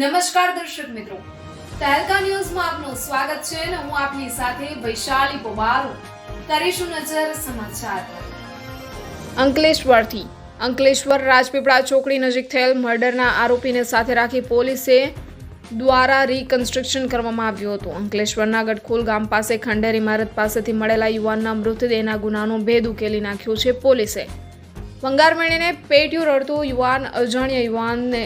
નમસ્કાર દર્શક મિત્રો. તહેલકા ન્યૂઝમાં આપનું સ્વાગત છે અને હું આપની સાથે વૈશાલી પોબારો કરીશું નજર સમાચાર. અંકલેશ્વરથી. અંકલેશ્વર રાજપીપળા ચોકડી નજીક થયેલ મર્ડરના આરોપીને સાથે રાખી પોલીસે દ્વારા રિકન્સ્ટ્રક્શન કરવામાં આવ્યું હતું. અંકલેશ્વરના ગઢખોલ ગામ પાસે ખંડેર ઇમારત પાસેથી મળેલા યુવાનના મૃતદેહના ગુનાનો ભેદ ઉકેલી નાખ્યો છે પોલીસે. ભંગાર મેળીને પેટ્યું રડતો યુવાન, અજાણ્યા યુવાનને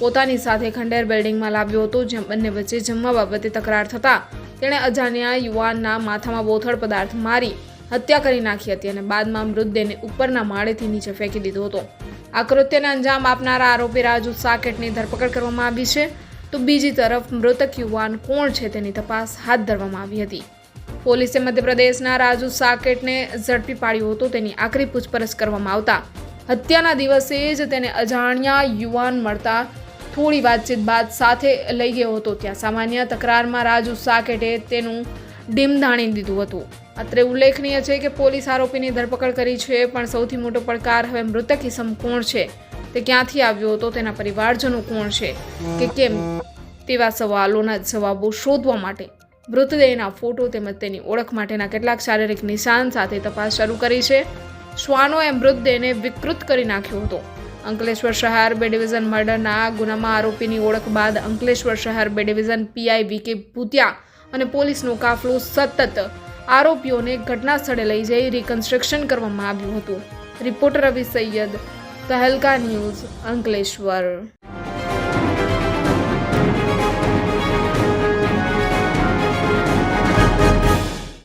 પોતાની સાથે ખંડેર બિલ્ડિંગમાં લાવ્યો હતો, જેમ બંને વચ્ચે જમવા બાબતે તકરાર થતાં તેણે અજાણ્યા યુવાનના માથામાં બોથળ પદાર્થ મારી હત્યા કરી નાખી હતી અને બાદમાં મૃતદેહને ઉપરના માળેથી નીચે ફેંકી દીધો હતો. આ કૃત્યને અંજામ આપનારા આરોપી રાજુ સાકેટની ધરપકડ કરવામાં આવી છે. તો બીજી તરફ મૃતક યુવાન કોણ છે તેની તપાસ હાથ ધરવામાં આવી હતી. પોલીસે મધ્યપ્રદેશના રાજુ સાકેટને ઝડપી પાડ્યો હતો, તેની આખરી પૂછપરછ કરવામાં આવતા હત્યાના દિવસે જ તેને અજાણ્યા યુવાન મળતા થોડી વાતચીત બાદ સાથે લઈ ગયો હતો ત્યાં સામાન્ય તકરારમાં રાજુ સાકેટે તેનું ડીમ ધાણી દીધું હતું. અત્રે ઉલ્લેખનીય છે કે પોલીસ આરોપીની ધરપકડ કરી છે, પણ સૌથી મોટો પડકાર હવે મૃતક ઇસમ કોણ છે? તે ક્યાંથી આવ્યો હતો? તેના પરિવારજનો કોણ છે? કે કેમ? તેવા સવાલોના જવાબો શોધવા માટે મૃતદેહના ફોટો તેમજ તેની ઓળખ માટેના કેટલાક શારીરિક નિશાન સાથે તપાસ શરૂ કરી છે. શ્વાનોએ મૃતદેહને વિકૃત કરી નાખ્યો હતો. અંકલેશ્વર શહેર બે ડિવિઝન મર્ડરના ગુનામાં આરોપીની ઓળખ બાદ અંકલેશ્વર શહેર બે ડિવિઝન પીઆઈ વીકે ભૂતિયા અને પોલીસનો કાફલો સતત આરોપીઓને ઘટના સ્થળે લઈ જઈ રિકન્સ્ટ્રક્શન કરવામાં આવ્યું હતું. Reporter Ravi Saiyed Tehelka news Ankleshwar.